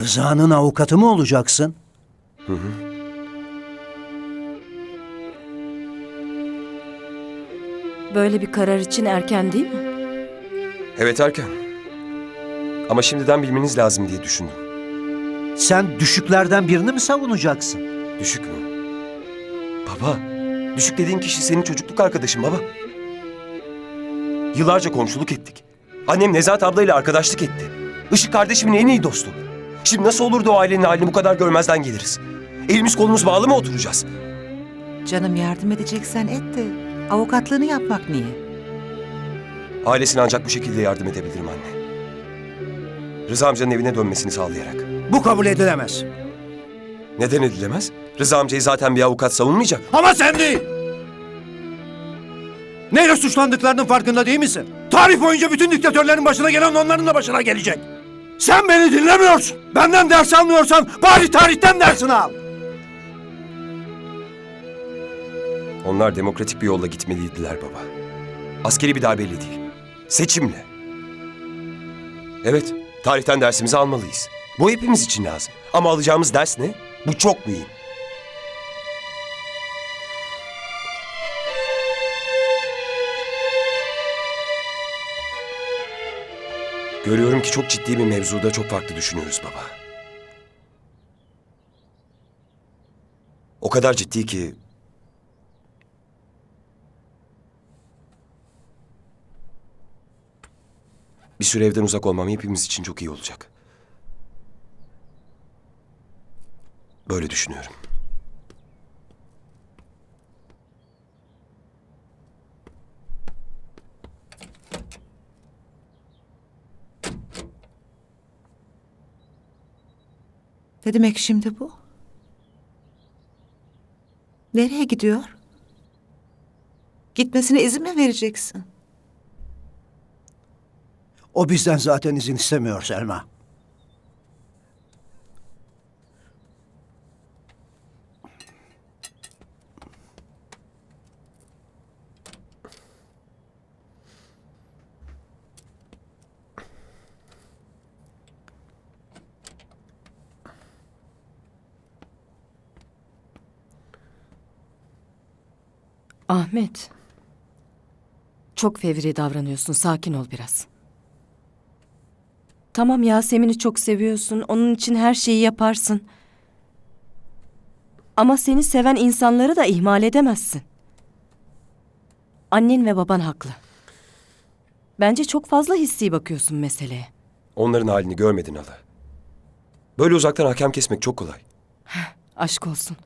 Rıza'nın avukatı mı olacaksın? Böyle bir karar için erken değil mi? Evet erken. Ama şimdiden bilmeniz lazım diye düşündüm. Sen düşüklerden birini mi savunacaksın? Düşük mü? Baba, düşük dediğin kişi senin çocukluk arkadaşın baba. Yıllarca komşuluk ettik. Annem Nezahat ablayla arkadaşlık etti. Işık kardeşimin en iyi dostu. Şimdi nasıl olurdu o ailenin halini bu kadar görmezden geliriz? Elimiz kolumuz bağlı mı oturacağız? Canım yardım edeceksen et de avukatlığını yapmak niye? Ailesine ancak bu şekilde yardım edebilirim anne. Rıza amcanın evine dönmesini sağlayarak. Bu kabul edilemez. Neden edilemez? Rıza amcayı zaten bir avukat savunmayacak. Ama sen değil. Neyle suçlandıklarının farkında değil misin? Tarih boyunca bütün diktatörlerin başına gelen onların da başına gelecek. Sen beni dinlemiyorsun. Benden ders almıyorsan bari tarihten dersini al. Onlar demokratik bir yolla gitmeliydiler baba. Askeri bir darbeyle değil. Seçimle. Evet, tarihten dersimizi almalıyız. Bu hepimiz için lazım. Ama alacağımız ders ne? Bu çok mühim. Görüyorum ki çok ciddi bir mevzuda çok farklı düşünüyoruz baba. O kadar ciddi ki Bir süre evden uzak olmam hepimiz için çok iyi olacak. Böyle düşünüyorum. Ne demek şimdi bu? Nereye gidiyor? Gitmesine izin mi vereceksin? O bizden zaten izin istemiyor Selma. Ahmet. Çok fevri davranıyorsun. Sakin ol biraz. Tamam Yasemin'i çok seviyorsun. Onun için her şeyi yaparsın. Ama seni seven insanları da ihmal edemezsin. Annen ve baban haklı. Bence çok fazla hissi bakıyorsun meseleye. Onların halini görmedin hala. Böyle uzaktan hakem kesmek çok kolay. Aşk olsun.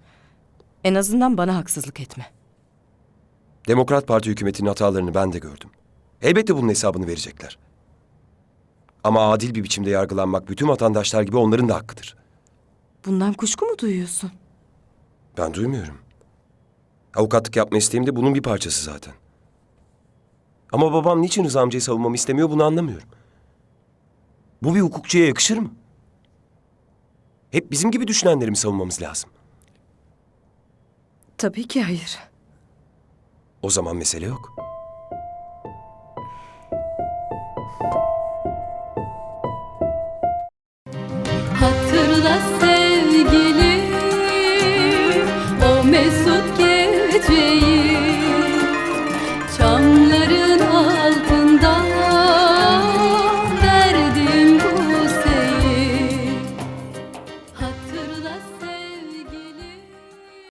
En azından bana haksızlık etme. Demokrat Parti hükümetinin hatalarını ben de gördüm. Elbette bunun hesabını verecekler. Ama adil bir biçimde yargılanmak bütün vatandaşlar gibi onların da hakkıdır. Bundan kuşku mu duyuyorsun? Ben duymuyorum. Avukatlık yapma isteğim de bunun bir parçası zaten. Ama babam niçin Rıza amcayı savunmamı istemiyor bunu anlamıyorum. Bu bir hukukçuya yakışır mı? Hep bizim gibi düşünenleri mi savunmamız lazım? Tabii ki hayır. O zaman mesele yok. Sevgilim o mesut geceyi